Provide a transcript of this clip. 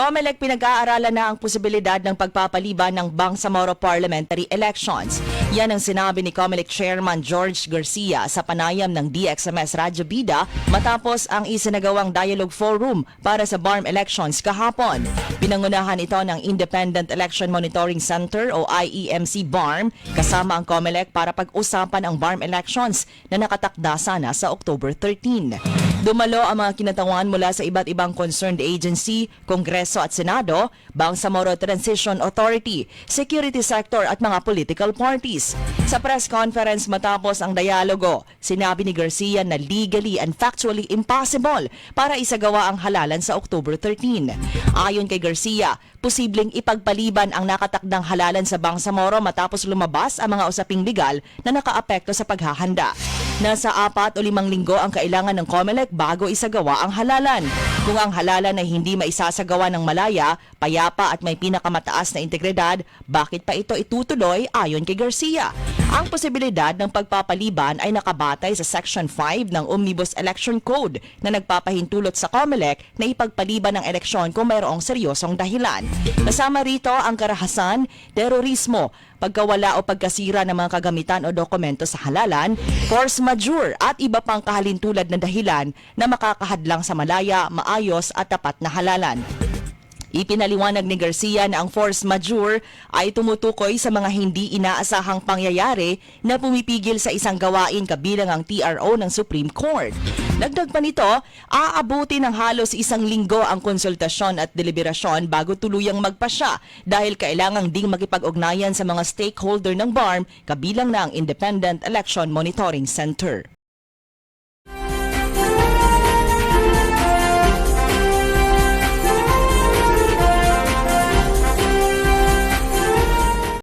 COMELEC pinag-aaralan na ang posibilidad ng pagpapaliban ng Bangsamoro parliamentary elections. Yan ang sinabi ni COMELEC Chairman George Garcia sa panayam ng DXMS Radyo Bida matapos ang isinagawang dialogue forum para sa BARM elections kahapon. Pinangunahan ito ng Independent Election Monitoring Center o IEMC BARM kasama ang COMELEC para pag-usapan ang BARM elections na nakatakda sana sa October 13. Dumalo ang mga kinatawan mula sa iba't ibang concerned agency, Kongreso at Senado, Bangsamoro Transition Authority, security sector at mga political parties. Sa press conference matapos ang dialogo, sinabi ni Garcia na legally and factually impossible para isagawa ang halalan sa October 13. Ayon kay Garcia, posibleng ipagpaliban ang nakatakdang halalan sa Bangsamoro matapos lumabas ang mga usaping legal na nakaapekto sa paghahanda. Nasa apat o limang linggo ang kailangan ng COMELEC bago isagawa ang halalan. Kung ang halalan ay hindi maisasagawa ng malaya, payapa at may pinakamataas na integridad, bakit pa ito itutuloy ayon kay Garcia? Ang posibilidad ng pagpapaliban ay nakabatay sa Section 5 ng Omnibus Election Code na nagpapahintulot sa COMELEC na ipagpaliban ng eleksyon kung mayroong seryosong dahilan. Kasama rito ang karahasan, terorismo, pagkawala o pagkasira ng mga kagamitan o dokumento sa halalan, force majeure at iba pang kahalintulad na dahilan na makakahadlang sa malaya, maayos at tapat na halalan. Ipinaliwanag ni Garcia na ang force majeure ay tumutukoy sa mga hindi inaasahang pangyayari na pumipigil sa isang gawain kabilang ang TRO ng Supreme Court. Dagdag pa nito, aabuti ng halos isang linggo ang konsultasyon at deliberasyon bago tuluyang magpasya dahil kailangang ding makipag-ugnayan sa mga stakeholder ng BARM kabilang na ang Independent Election Monitoring Center.